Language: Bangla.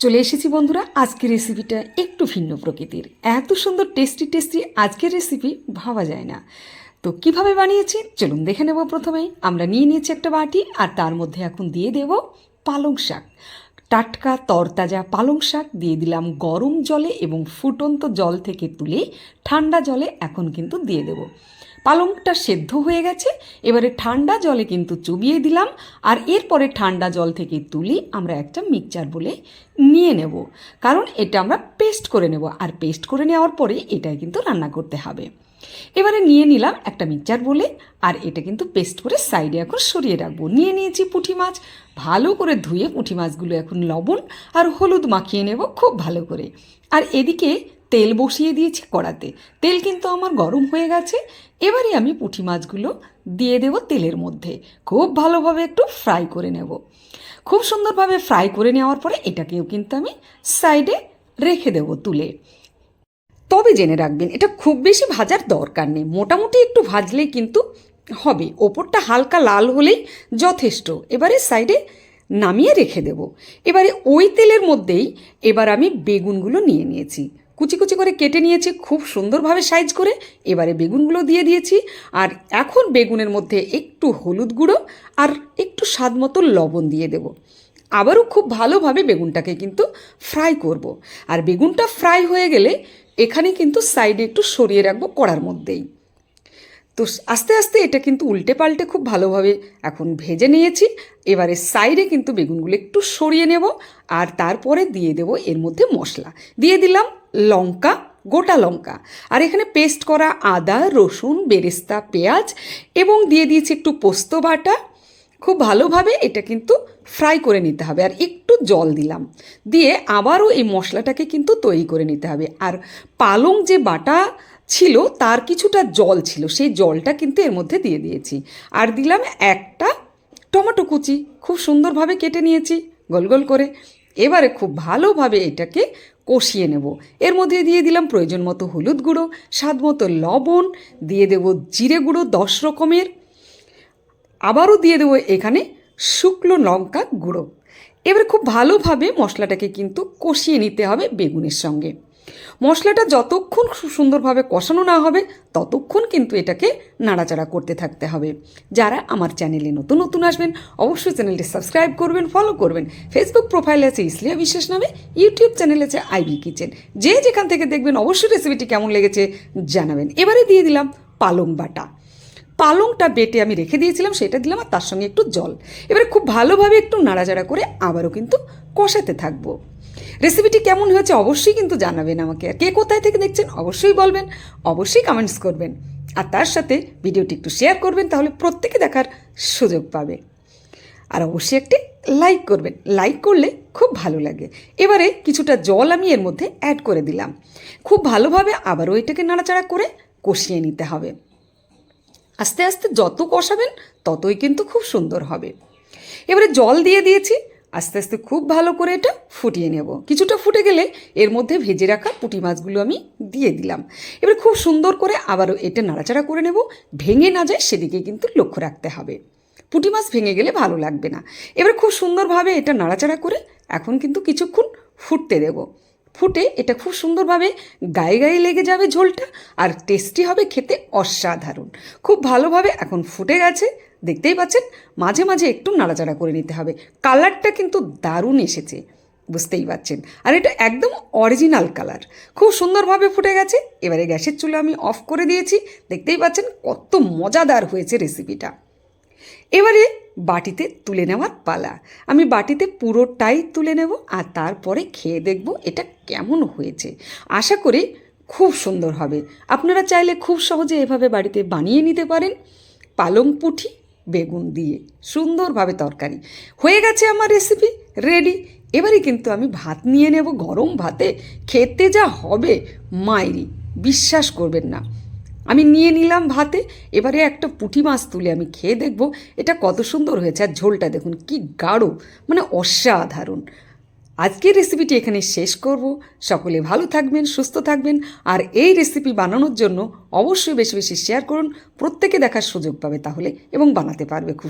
চলে এসেছি বন্ধুরা, আজকের রেসিপিটা একটু ভিন্ন প্রকৃতির। এত সুন্দর টেস্টি টেস্টি আজকের রেসিপি ভাবা যায় না। তো কীভাবে বানিয়েছি? চলুন দেখে নেব প্রথমেই। আমরা নিয়ে নিয়েছি একটা বাটি আর তার মধ্যে এখন দিয়ে দেব পালং শাক। টাটকা তরতাজা পালং শাক দিয়ে দিলাম গরম জলে এবং ফুটন্ত জল থেকে তুলে ঠান্ডা জলে এখন কিন্তু দিয়ে দেব। পালংটা সেদ্ধ হয়ে গেছে, এবারে ঠান্ডা জলে কিন্তু চুবিয়ে দিলাম আর এরপরে ঠান্ডা জল থেকে তুলি আমরা একটা মিক্সচার বলে নিয়ে নেব। কারণ এটা আমরা পেস্ট করে নেব আর পেস্ট করে নেওয়ার পরে এটাই কিন্তু রান্না করতে হবে। এবারে নিয়ে নিলাম একটা মিক্সচার বলে, আর এটা কিন্তু পেস্ট করে সাইডে এখন সরিয়ে রাখব। নিয়ে নিয়েছি পুঁটি মাছ, ভালো করে ধুয়ে পুঁটি মাছগুলো এখন লবণ আর হলুদ মাখিয়ে নেব খুব ভালো করে। আর এদিকে তেল বসিয়ে দিয়েছি কড়াতে। তেল কিন্তু আমার গরম হয়ে গেছে, এবারে আমি পুঁটি মাছগুলো দিয়ে দেব তেলের মধ্যে। খুব ভালোভাবে একটু ফ্রাই করে নেব। খুব সুন্দরভাবে ফ্রাই করে নেওয়ার পরে এটাকেও কিন্তু আমি সাইডে রেখে দেবো তুলে। তবে জেনে রাখবেন, এটা খুব বেশি ভাজার দরকার নেই। মোটামুটি একটু ভাজলেই কিন্তু হবে। ওপরটা হালকা লাল হলেই যথেষ্ট। এবারে সাইডে নামিয়ে রেখে দেব। এবারে ওই তেলের মধ্যেই এবার আমি বেগুনগুলো নিয়ে নিয়েছি। কুচি কুচি করে কেটে নিয়েছি, খুব সুন্দরভাবে সাইজ করে এবারে বেগুনগুলো দিয়ে দিয়েছি। আর এখন বেগুনের মধ্যে একটু হলুদ গুঁড়ো আর একটু স্বাদ মতো লবণ দিয়ে দেব। আবারও খুব ভালোভাবে বেগুনটাকে কিন্তু ফ্রাই করব। আর বেগুনটা ফ্রাই হয়ে গেলে এখানে কিন্তু সাইডে একটু সরিয়ে রাখব কড়ার মধ্যেই। তো আস্তে আস্তে এটা কিন্তু উল্টে পাল্টে খুব ভালোভাবে এখন ভেজে নিয়েছি। এবারে সাইডে কিন্তু বেগুনগুলো একটু সরিয়ে নেব আর তারপরে দিয়ে দেব এর মধ্যে মশলা। দিয়ে দিলাম লঙ্কা, গোটা লঙ্কা। আর এখানে পেস্ট করা আদা, রসুন, বেরেস্তা, পেঁয়াজ এবং দিয়ে দিয়েছি একটু পোস্ত বাটা। খুব ভালোভাবে এটা কিন্তু ফ্রাই করে নিতে হবে। আর একটু জল দিলাম। দিয়ে আবারও এই মশলাটাকে কিন্তু তৈরি করে নিতে হবে। আর পালং যে বাটা ছিল, তার কিছুটা জল ছিল। সেই জলটা কিন্তু এর মধ্যে দিয়ে দিয়েছি। আর দিলাম একটা টমেটো কুচি। খুব সুন্দরভাবে কেটে নিয়েছি, গোল গোল করে। এবারে খুব ভালোভাবে এটাকে কষিয়ে নেব। এর মধ্যে দিয়ে দিলাম প্রয়োজন মতো হলুদ গুঁড়ো, স্বাদ মতো লবণ, দিয়ে দেব জিরে গুঁড়ো দশ রকমের। আবারও দিয়ে দেবো এখানে শুকনো লঙ্কা গুঁড়ো। এবার খুব ভালোভাবে মশলাটাকে কিন্তু কষিয়ে নিতে হবে বেগুনের সঙ্গে। মশলাটা যতক্ষণ সুন্দরভাবে কষানো না হবে, ততক্ষণ কিন্তু এটাকে নাড়াচাড়া করতে থাকতে হবে। যারা আমার চ্যানেলে নতুন নতুন আসবেন, অবশ্যই চ্যানেলটি সাবস্ক্রাইব করবেন, ফলো করবেন। ফেসবুক প্রোফাইলে আছে ইসলিয়া বিশ্বাস নামে ইউটিউব চ্যানেলে আছে আইবি কিচেন। যে যেখান থেকে দেখবেন, অবশ্যই রেসিপিটি কেমন লেগেছে জানাবেন। এবারে দিয়ে দিলাম পালং বাটা। পালংটা বেটে আমি রেখে দিয়েছিলাম, সেটা দিলাম আর তার সঙ্গে একটু জল। এবারে খুব ভালোভাবে একটু নাড়াচাড়া করে আবারও কিন্তু কষাতে থাকব। রেসিপিটি কেমন হয়েছে অবশ্যই কিন্তু জানাবেন আমাকে। আর কে কোথায় থেকে দেখছেন অবশ্যই বলবেন, অবশ্যই কমেন্টস করবেন। আর তার সাথে ভিডিওটি একটু শেয়ার করবেন, তাহলে প্রত্যেকে দেখার সুযোগ পাবে। আর অবশ্যই একটি লাইক করবেন। লাইক করলে খুব ভালো লাগে। এবারে কিছুটা জল আমি এর মধ্যে অ্যাড করে দিলাম। খুব ভালোভাবে আবারও এটাকে নাড়াচাড়া করে কষিয়ে নিতে হবে। আস্তে আস্তে যত কষাবেন, ততই কিন্তু খুব সুন্দর হবে। এবারে জল দিয়ে দিয়েছি, আস্তে আস্তে খুব ভালো করে এটা ফুটিয়ে নেব। কিছুটা ফুটে গেলে এর মধ্যে ভেজে রাখা পুঁটি মাছগুলো আমি দিয়ে দিলাম। এবার খুব সুন্দর করে আবারও এটা নাড়াচাড়া করে নেব। ভেঙে না যায়, সেদিকে কিন্তু লক্ষ্য রাখতে হবে। পুঁটি মাছ ভেঙে গেলে ভালো লাগবে না। এবার খুব সুন্দরভাবে এটা নাড়াচাড়া করে এখন কিন্তু কিছুক্ষণ ফুটতে দেবো। ফুটে এটা খুব সুন্দরভাবে গায়ে গায়ে লেগে যাবে ঝোলটা আর টেস্টি হবে খেতে অসাধারণ। খুব ভালোভাবে এখন ফুটে গেছে, দেখতেই পাচ্ছেন? মাঝে মাঝে একটু নাড়াচাড়া করে নিতে হবে। কালারটা কিন্তু দারুণ এসেছে, বুঝতেই পারছেন আর এটা একদম অরিজিনাল কালার খুব সুন্দরভাবে ফুটে গেছে, এবারে গ্যাসের চুলো আমি অফ করে দিয়েছি, দেখতেই পাচ্ছেন কত মজাদার হয়েছে রেসিপিটা এবারে বাটিতে তুলে নেওয়ার পালা। আমি বাটিতে পুরোটাই তুলে নেব আর তারপরে খেয়ে দেখব এটা কেমন হয়েছে? আশা করি খুব সুন্দর হবে। আপনারা চাইলে খুব সহজে এভাবে বাড়িতে বানিয়ে নিতে পারেন। পালং পুঁটি বেগুন দিয়ে। সুন্দরভাবে তরকারি। হয়ে গেছে আমার রেসিপি রেডি এবারে কিন্তু আমি ভাত নিয়ে নেব, গরম ভাতে। খেতে যা হবে, মাইরি। বিশ্বাস করবেন না। আমি নিয়ে নিলাম ভাতে। এবারে একটা পুঁটি মাছ তুলে আমি খেয়ে দেখব, এটা কত সুন্দর হয়েছে। আর ঝোলটা দেখুন, কি গাঢ় মানে অসাধারণ। আজকের রেসিপিটি এখানে শেষ করব। সকলে ভালো থাকবেন, সুস্থ থাকবেন আর এই রেসিপি বানানোর জন্য অবশ্যই বেশি বেশি শেয়ার করুন। প্রত্যেকে দেখার সুযোগ পাবে তাহলে এবং বানাতে পারবে খুব